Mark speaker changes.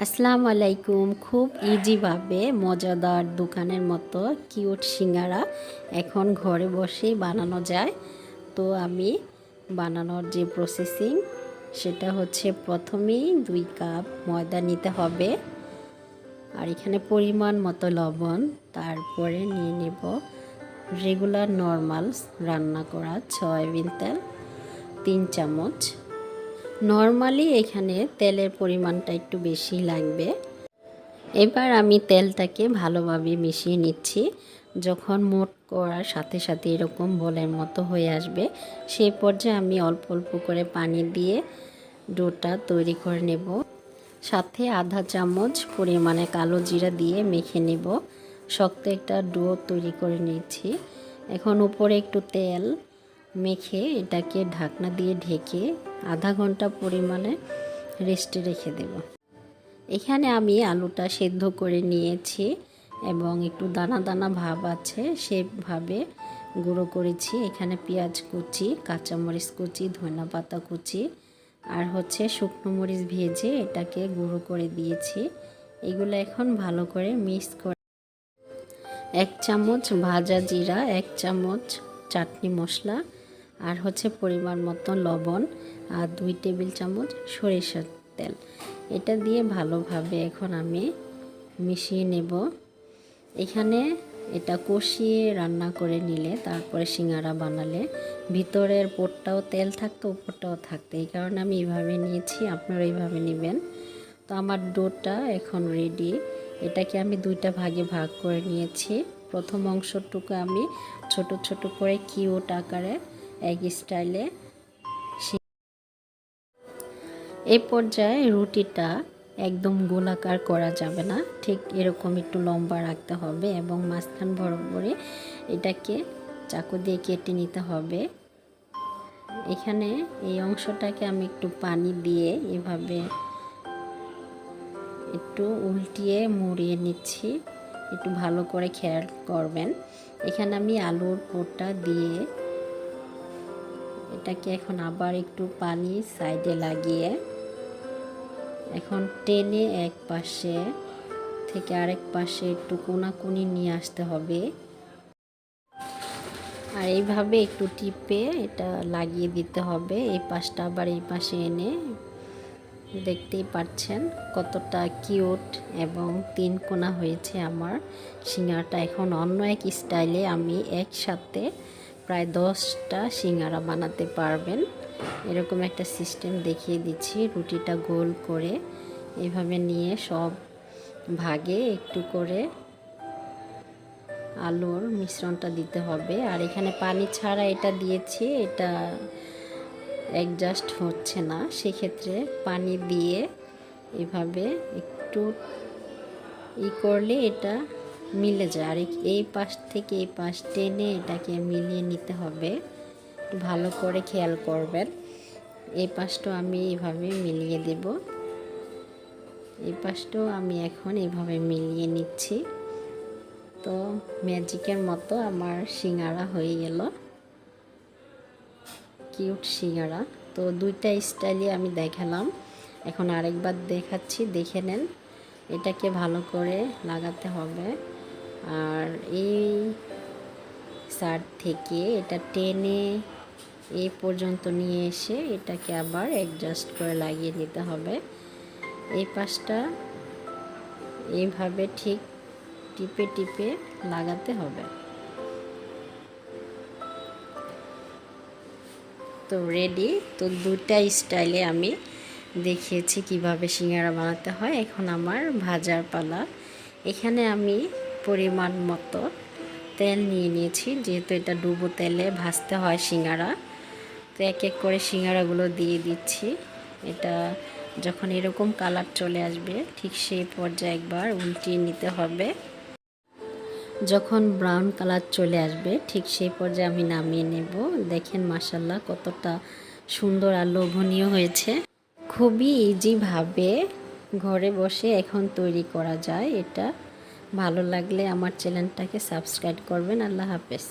Speaker 1: আসসালামু আলাইকুম। খুব ইজিভাবে মজাদার দোকানের মতো কিউট সিঙ্গারা এখন ঘরে বসেই বানানো যায়। তো আমি বানানোর যে প্রসেসিং সেটা হচ্ছে প্রথমেই দুই কাপ ময়দা নিতে হবে। আর এখানে পরিমাণ মতো লবণ, তারপরে নিয়ে নেব রেগুলার নর্মাল রান্না করা সয়াবিন তেল, তিন চামচ। নর্মালি এখানে তেলের পরিমাণটা একটু বেশি লাগবে। এবার আমি তেলটাকে ভালোভাবে মিশিয়ে নিচ্ছি। যখন মোট করার সাথে সাথে এরকম বলের মতো হয়ে আসবে সেই পর্যায়ে আমি অল্প অল্প করে পানি দিয়ে ডোটা তৈরি করে নেব। সাথে আধা চামচ পরিমাণে কালো জিরা দিয়ে মেখে নেব। শক্ত একটা ডো তৈরি করে নিচ্ছি। এখন উপরে একটু তেল মেখে এটাকে ঢাকনা দিয়ে ঢেকে আধা ঘণ্টা পরিমাণে রেস্টে রেখে দেব। এখানে আমি আলুটা সেদ্ধ করে নিয়েছি এবং একটু দানা দানা ভাব আছে, সেভাবে গুঁড়ো করেছি। এখানে পেঁয়াজ কুচি, কাঁচামরিচ কুচি, ধনিয়া পাতা কুচি আর হচ্ছে শুকনো মরিচ ভেজে এটাকে গুঁড়ো করে দিয়েছি। এগুলো এখন ভালো করে মিক্স করে এক চামচ ভাজা জিরা, এক চামচ চাটনি মশলা আর হচ্ছে পরিমাণ মতো লবণ আর দুই টেবিল চামচ সরিষার তেল। এটা দিয়ে ভালোভাবে এখন আমি মিশিয়ে নেব। এখানে এটা কষিয়ে রান্না করে নিলে, তারপরে সিঙ্গারা বানালে, ভিতরের পোটটাও তেল থাকতো, উপরটাও থাকতো। এই কারণে আমি এইভাবে নিয়েছি আপনারা এইভাবে নেবেন। তো আমার ডোটা এখন রেডি এটাকে আমি দুইটা ভাগে ভাগ করে নিয়েছি। প্রথম অংশটুকু আমি ছোট ছোট করে কিউট আকারে এক স্টাইলে এই পর্যায়ে রুটিটা একদম গোলাকার করা যাবে না। ঠিক এরকম একটু লম্বা রাখতে হবে এবং মাঝখান বরাবরে এটাকে চাকু দিয়ে কেটে নিতে হবে। এখানে এই অংশটাকে আমি একটু পানি দিয়ে এভাবে একটু উল্টিয়ে মুড়িয়ে নিচ্ছি। একটু ভালো করে খেয়াল করবেন। এখানে আমি আলুর পোটটা দিয়ে এটাকে এখন আবার একটু পানি সাইডে লাগিয়ে এখন টেনে এক পাশে থেকে আরেক পাশে একটু কোনাকুনি নিয়ে আসতে হবে। আর এইভাবে একটু টিপে এটা লাগিয়ে দিতে হবে। এই পাশটা আবার এই পাশে এনে দেখতেই পাচ্ছেন কতটা কিউট এবং তিন কোনা হয়েছে আমার। সিঙ্গারটা এখন অন্য এক স্টাইলে আমি একসাথে প্রায় দশটা সিঙ্গারা বানাতে পারবেন। এরকম একটা সিস্টেম দেখিয়ে দিচ্ছি, রুটিটা গোল করে এভাবে নিয়ে সব ভাগে একটু করে আলুর মিশ্রণটা দিতে হবে। আর এখানে পানি ছাড়া এটা দিয়েছি, এটা অ্যাডজাস্ট হচ্ছে না। সেক্ষেত্রে পানি দিয়ে এভাবে একটু ই করলে এটা মিলে যায়। আর এই পাশ থেকে এই পাশ টেনে এটাকে মিলিয়ে নিতে হবে। ভালো করে খেয়াল করবেন। এই পাশটাও আমি এইভাবে মিলিয়ে দেব। এই পাশটাও আমি এখন এইভাবে মিলিয়ে নিচ্ছি। তো ম্যাজিকের মতো আমার সিঙ্গারা হয়ে গেল। কিউট সিঙ্গারা। তো দুইটা স্টাইলে আমি দেখালাম। এখন আরেকবার দেখাচ্ছি, দেখে নেন। এটাকে ভালো করে লাগাতে হবে। আর এই সার থেকে এটা টেনে এই পর্যন্ত নিয়ে এসে এটাকে আবার অ্যাডজাস্ট করে লাগিয়ে নিতে হবে। এই পাশটা এইভাবে ঠিক টিপে টিপে লাগাতে হবে। তো রেডি তো দুটা স্টাইলে আমি দেখিয়েছি কীভাবে সিঙ্গারা বানাতে হয়। এখন আমার ভাজার পালা। এখানে আমি পরিমাণ মতো তেল নিয়ে নিয়েছি। যেহেতু এটা ডুবো তেলে ভাজতে হয় সিঙ্গারা। তো এক এক করে সিঙ্গারাগুলো দিয়ে দিচ্ছি। এটা যখন এরকম কালার চলে আসবে, ঠিক সেই পর্যায়ে একবার উল্টিয়ে নিতে হবে। যখন ব্রাউন কালার চলে আসবে, ঠিক সেই পর্যায়ে আমি নামিয়ে নেব। দেখেন মাসাল্লাহ কতটা সুন্দর আর লোভনীয় হয়েছে। খুবই ইজিভাবে ঘরে বসে এখন তৈরি করা যায় এটা। ভালো লাগলে আমার চ্যানেলটাকে সাবস্ক্রাইব করবেন। আল্লাহ হাফেজ।